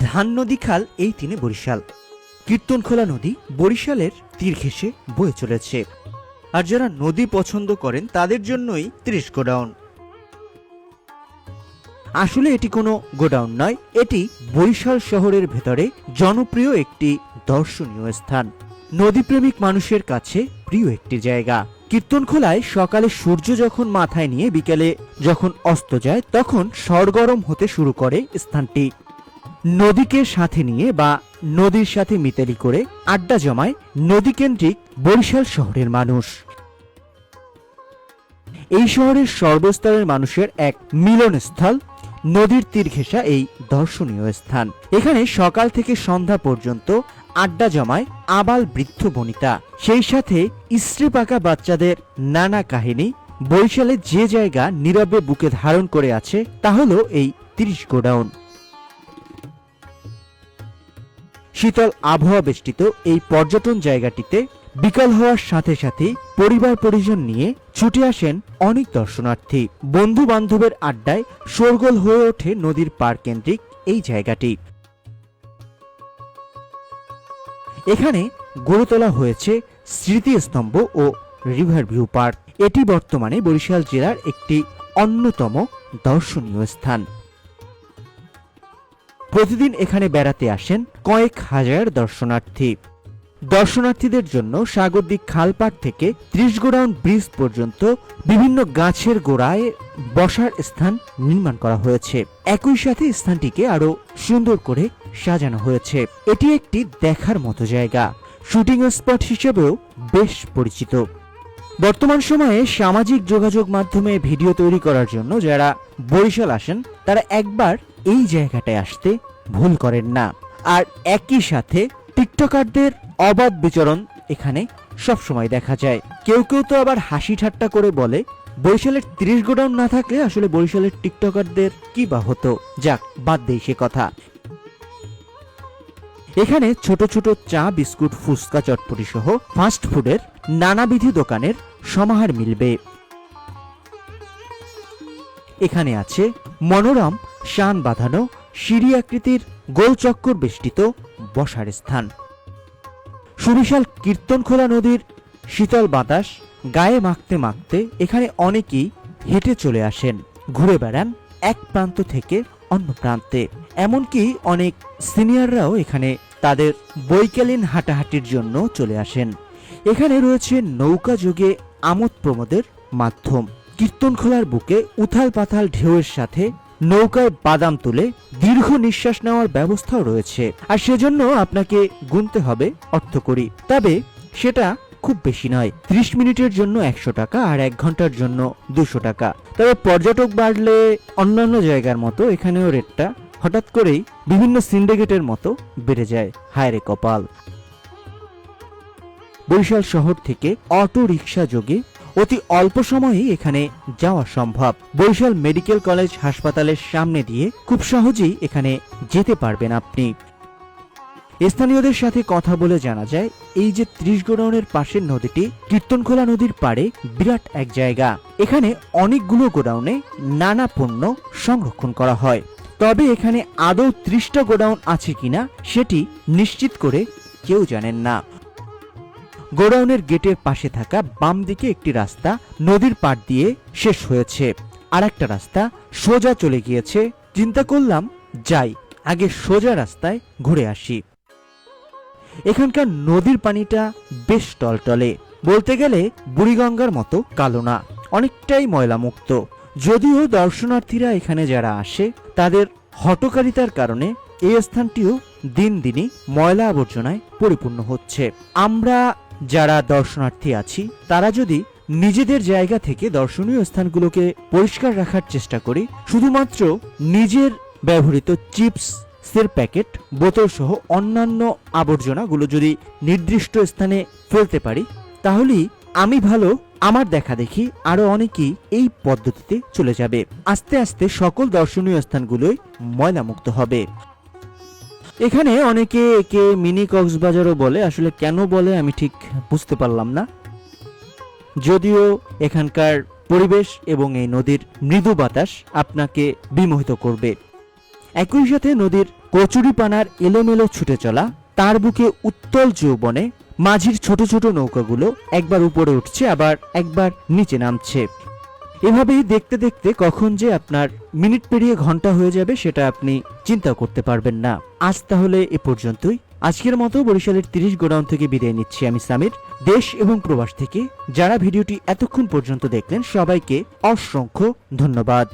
ধান নদী খাল এই তিনে বরিশাল। কীর্তনখোলা নদী বরিশালের তীর ঘেঁষে বয়ে চলেছে। আর যারা নদী পছন্দ করেন, তাদের জন্যই ত্রিশ গোডাউন। আসলে এটি কোনো গোডাউন নয়, এটি বরিশাল শহরের ভেতরে জনপ্রিয় একটি দর্শনীয় স্থান। নদীপ্রেমিক মানুষের কাছে প্রিয় একটি জায়গা। কীর্তনখোলায় সকালে সূর্য যখন মাথায় নিয়ে বিকেলে যখন অস্ত যায়, তখন সরগরম হতে শুরু করে স্থানটি। নদীকে সাথে নিয়ে বা নদীর সাথে মিতালি করে আড্ডা জমায় নদীকেন্দ্রিক বরিশাল শহরের মানুষ। এই শহরের সর্বস্তরের মানুষের এক মিলনস্থল, নদীর তীর ঘেঁষা এই দর্শনীয় স্থান। এখানে সকাল থেকে সন্ধ্যা পর্যন্ত আড্ডা জমায় আবাল বৃদ্ধ বনিতা। সেই সাথে স্ত্রী পাকা বাচ্চাদের নানা কাহিনী বরিশালে যে জায়গা নীরবে বুকে ধারণ করে আছে, তা হলো এই তিরিশ গোডাউন। শীতল আবহাওয়া বেষ্টিত এই পর্যটন জায়গাটিতে বিকাল হওয়ার সাথে সাথে পরিবার পরিজন নিয়ে ছুটে আসেন অনেক দর্শনার্থী। বন্ধু বান্ধবের আড্ডায় শোরগোল হয়ে ওঠে নদীর পার কেন্দ্রিক এই জায়গাটি। এখানে গড়ে তোলা হয়েছে স্মৃতিস্তম্ভ ও রিভার ভিউ পার্ক। এটি বর্তমানে বরিশাল জেলার একটি অন্যতম দর্শনীয় স্থান। প্রতিদিন এখানে বেড়াতে আসেন কয়েক হাজার দর্শনার্থী। দর্শনার্থীদের জন্য সাগরদিক খালপাট থেকে ত্রিশ গোডাউন ব্রিজ পর্যন্ত বিভিন্ন গাছের গোড়ায় বসার স্থান নির্মাণ করা হয়েছে। একই সাথে স্থানটিকে আরও সুন্দর করে সাজানো হয়েছে। এটি একটি দেখার মতো জায়গা। শুটিং স্পট হিসেবেও বেশ পরিচিত। বর্তমান সময়ে সামাজিক যোগাযোগ মাধ্যমে ভিডিও তৈরি করার জন্য যারা বরিশাল আসেন, তারা একবার এই জায়গাটায় আসতে ভুল করেন না। আর একই সাথে টিকটকারদের অবাধ বিচরণ এখানে সবসময় দেখা যায়। কেউ কেউ তো আবার হাসি ঠাট্টা করে বলে, বরিশালের ত্রিশ গোডাউন না থাকলে আসলে বরিশালের টিকটকারদের কি বা হতো? যাক, বাদ দেই সে কথা। এখানে ছোট ছোট চা, বিস্কুট, ফুচকা চটপটি সহ ফাস্ট ফুডের নানাবিধি দোকানের সমাহার মিলবে। এখানে আছে মনোরম শান বাঁধানো সিঁড়ি আকৃতির গোলচক্কর বেষ্টিত বসার স্থান। সুবিশাল কীর্তনখোলা নদীর শীতল বাতাস গায়ে মাখতে মাখতে এখানে অনেকেই হেঁটে চলে আসেন, ঘুরে বেড়ান এক প্রান্ত থেকে অন্য প্রান্তে। এমনকি অনেক সিনিয়ররাও এখানে তাদের বৈকালীন হাঁটাহাঁটির জন্য চলে আসেন। এখানে রয়েছে নৌকা যুগে আমোদ প্রমোদের মাধ্যম। কীর্তনখোলার বুকে উথাল পাথাল ঢেউয়ের সাথে নৌকায় বাদাম তুলে দীর্ঘ নিঃশ্বাস নেওয়ার ব্যবস্থাও রয়েছে। আর সেজন্য আপনাকে গুনতে হবে অর্থকড়ি তবে সেটা খুব বেশি নয়, ত্রিশ মিনিটের জন্য একশো টাকা আর এক ঘণ্টার জন্য দুশো টাকা। তবে পর্যটক বাড়লে অন্যান্য জায়গার মতো এখানেও রেটটা হঠাৎ করেই বিভিন্ন সিন্ডিকেটের মতো বেড়ে যায়। হায় রে কপাল! বরিশাল শহর থেকে অটো রিক্সা যোগে অতি অল্প সময়েই এখানে যাওয়া সম্ভব। বরিশাল মেডিকেল কলেজ হাসপাতালের সামনে দিয়ে খুব সহজেই এখানে যেতে পারবেন আপনি। স্থানীয়দের সাথে কথা বলে জানা যায়, এই যে ত্রিশ গোডাউনের পাশের নদীটি, কীর্তনখোলা নদীর পাড়ে বিরাট এক জায়গা। এখানে অনেকগুলো গোডাউনে নানা পণ্য সংরক্ষণ করা হয়। তবে এখানে আদৌ ত্রিশটা গোডাউন আছে কিনা, সেটি নিশ্চিত করে কেউ জানেন না। গোডাউনের গেটের পাশে থাকা বাম দিকে একটি রাস্তা নদীর পাড় দিয়ে শেষ হয়েছে। আর একটা রাস্তা সোজা চলে গিয়েছে। চিন্তা করলাম, যাই, আগে সোজা রাস্তায় ঘুরে আসি। এখানকার নদীর পানিটা বেশ টলটলে। বলতে গেলে বুড়িগঙ্গার মতো কালো না, অনেকটাই ময়লামুক্ত। যদিও দর্শনার্থীরা এখানে যারা আসে, তাদের হটকারিতার কারণে এই স্থানটিও দিন দিনই ময়লা আবর্জনায় পরিপূর্ণ হচ্ছে। আমরা যারা দর্শনার্থী আছি, তারা যদি নিজেদের জায়গা থেকে দর্শনীয় স্থানগুলোকে পরিষ্কার রাখার চেষ্টা করি, শুধুমাত্র নিজের ব্যবহৃত চিপস এর প্যাকেট, বোতল সহ অন্যান্য আবর্জনাগুলো যদি নির্দিষ্ট স্থানে ফেলতে পারি, তাহলেই আমি ভালো, আমার দেখা দেখি আরও অনেকেই এই পদ্ধতিতে চলে যাবে। আস্তে আস্তে সকল দর্শনীয় স্থানগুলোই ময়লামুক্ত হবে। এখানে অনেকে একে মিনি কক্সবাজারও বলে। আসলে কেন বলে আমি ঠিক বুঝতে পারলাম না। যদিও এখানকার পরিবেশ এবং এই নদীর মৃদু বাতাস আপনাকে বিমোহিত করবে। একই সাথে নদীর কচুরিপানার এলোমেলো ছুটে চলা, তার বুকে উত্তল যৌবনে মাঝির ছোট ছোট নৌকাগুলো একবার উপরে উঠছে, আবার একবার নিচে নামছে। এভাবেই দেখতে দেখতে কখন যে আপনার মিনিট পেরিয়ে ঘণ্টা হয়ে যাবে সেটা আপনি চিন্তা করতে পারবেন না। আজ তাহলে এ পর্যন্তই। আজকের মতো বরিশালের তিরিশ গোডাউন থেকে বিদায় নিচ্ছি আমি সামির। দেশ এবং প্রবাস থেকে যারা ভিডিওটি এতক্ষণ পর্যন্ত দেখলেন সবাইকে অসংখ্য ধন্যবাদ।